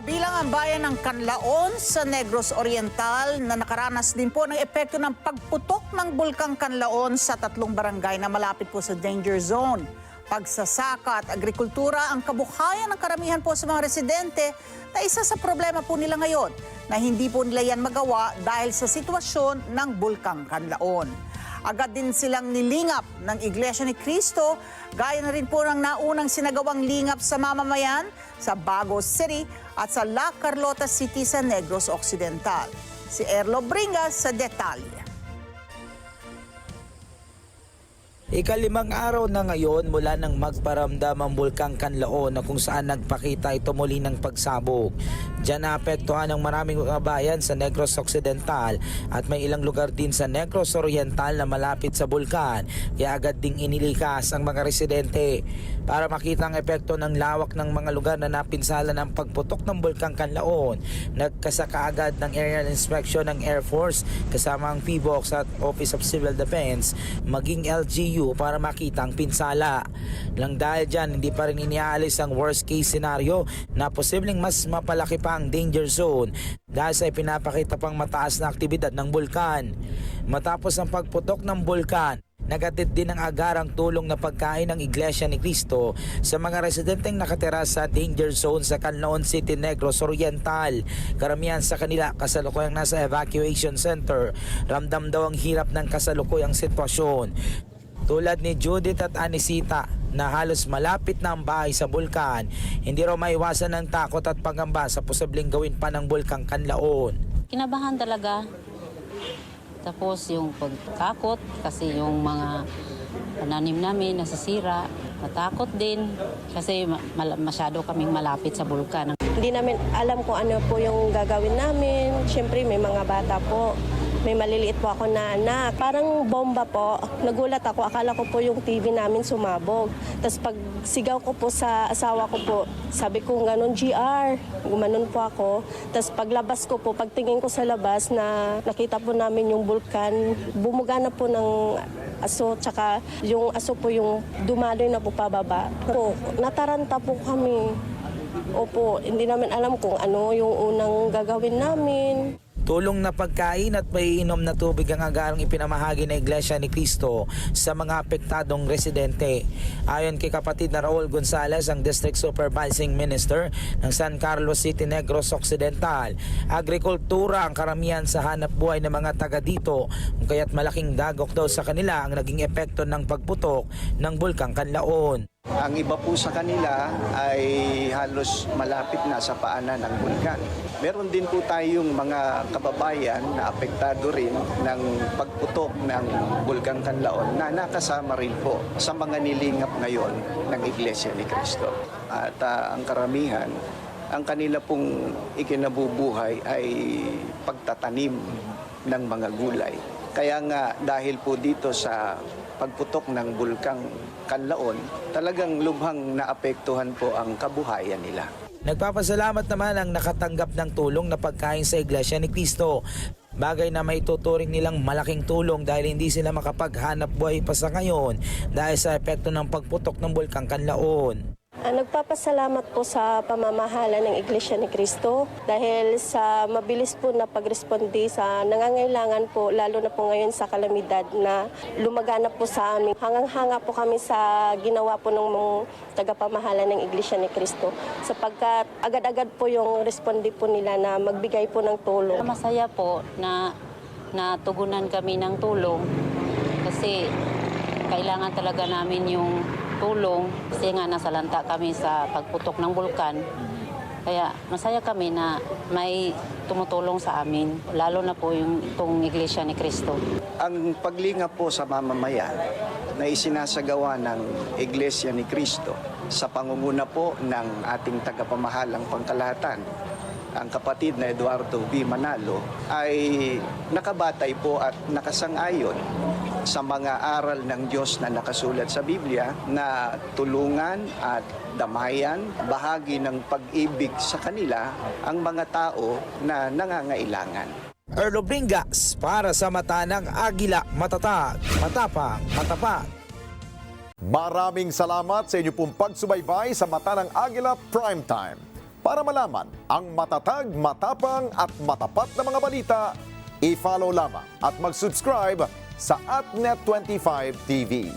Kabilang ang bayan ng Canlaon sa Negros Oriental na nakaranas din po ng epekto ng pagputok ng bulkang Canlaon sa tatlong barangay na malapit po sa danger zone. Pagsasaka at agrikultura ang kabuhayan ng karamihan po sa mga residente na isa sa problema po nila ngayon na hindi po nila yan magawa dahil sa sitwasyon ng bulkang Canlaon. Agad din silang nilingap ng Iglesia ni Cristo, gaya na rin po ng naunang sinagawang lingap sa mamamayan sa Bagos City at sa La Carlota City sa Negros Occidental. Si Erlo Bringas sa detalye. Ikalimang araw na ngayon mula nang magparamdam ang bulkang Kanlaon na kung saan nagpakita ito muli ng pagsabog. Diyan naapektuhan ng maraming kabayan sa Negros Occidental at may ilang lugar din sa Negros Oriental na malapit sa bulkan kaya agad ding inilikas ang mga residente. Para makita ang epekto ng lawak ng mga lugar na napinsala ng pagputok ng bulkang Kanlaon, nagkasaka agad ng aerial inspection ng Air Force kasama ang PBOX at Office of Civil Defense maging LGU para makita ang pinsala. Lang dahil dyan, hindi pa rin iniaalis ang worst case scenario na posibleng mas mapalaki pa ang danger zone dahil sa ipinapakita pang mataas na aktibidad ng bulkan. Matapos ang pagputok ng bulkan, Nagatid din ng agarang tulong na pagkain ng Iglesia ni Cristo sa mga residenteng nakatira sa danger zone sa Canlaon City, Negros Oriental. Karamihan sa kanila kasalukuyang nasa evacuation center. Ramdam daw ang hirap ng kasalukuyang sitwasyon. Tulad ni Judith at Anisita na halos malapit na ang bahay sa bulkan, hindi raw maiwasan ng takot at pangamba sa posibleng gawin pa ng bulkang Kanlaon. Kinabahan talaga. Tapos yung pagtakot kasi yung mga pananim namin nasisira. Matakot din kasi masyado kaming malapit sa bulkan. Hindi namin alam kung ano po yung gagawin namin. Siyempre, may mga bata po. May maliliit po ako na anak. Parang bomba po. Nagulat ako. Akala ko po yung TV namin sumabog. Tapos pag sigaw ko po sa asawa ko po, sabi ko ganun, GR. Gumanon po ako. Tapos paglabas ko po, pagtingin ko sa labas na nakita po namin yung bulkan, bumuga na po ng aso, tsaka yung aso po yung dumaloy na po pababa. Po, nataranta po kami. Opo, hindi namin alam kung ano yung unang gagawin namin. Tulong na pagkain at may inom na tubig ang agarang ipinamahagi ng Iglesia ni Cristo sa mga apektadong residente. Ayon kay kapatid na Raul Gonzales, ang District Supervising Minister ng San Carlos City, Negros Occidental, agrikultura ang karamihan sa hanap buhay ng mga taga dito, kaya't malaking dagok daw sa kanila ang naging epekto ng pagputok ng bulkang Kanlaon. Ang iba po sa kanila ay halos malapit na sa paanan ng bulkan. Meron din po tayong mga kababayan na apektado rin ng pagputok ng bulkan Kanlaon na nakasama rin po sa mga nilingap ngayon ng Iglesia ni Cristo. At ah, ang karamihan, ang kanila pong ikinabubuhay ay pagtatanim ng mga gulay. Kaya nga dahil po dito sa pagputok ng bulkang Kanlaon, talagang lubhang naapektuhan po ang kabuhayan nila. Nagpapasalamat naman ang nakatanggap ng tulong na pagkain sa Iglesia ni Cristo. Bagay na may tuturing nilang malaking tulong dahil hindi sila makapaghanap buhay pa sa ngayon dahil sa epekto ng pagputok ng bulkang Kanlaon. Ah, nagpapasalamat po sa pamamahala ng Iglesia ni Cristo dahil sa mabilis po na pagresponde sa nangangailangan po, lalo na po ngayon sa kalamidad na lumaganap po sa amin. Hangang-hanga po kami sa ginawa po ng mga tagapamahala ng Iglesia ni Cristo sapagkat agad-agad po yung responde po nila na magbigay po ng tulong. Masaya po na natugunan kami ng tulong kasi kailangan talaga namin yung tulong kasi nga nasalanta kami sa pagputok ng bulkan. Kaya masaya kami na may tumutulong sa amin, lalo na po yung itong Iglesia ni Cristo. Ang paglingap po sa mamamayan na isinasagawa ng Iglesia ni Cristo sa pangunguna po ng ating tagapamahalang pangkalahatan, ang kapatid na Eduardo B. Manalo, ay nakabatay po at nakasang-ayon sa mga aral ng Diyos na nakasulat sa Biblia na tulungan at damayan, bahagi ng pag-ibig sa kanila ang mga tao na nangangailangan. Erlo Bringas para sa mata ng Agila Matatag, Matapang, Matapat. Maraming salamat sa inyo pong pagsubaybay sa Mata ng Agila Primetime. Para malaman ang matatag, matapang at matapat na mga balita, i-follow lamang at mag-subscribe sa AtNet25 TV.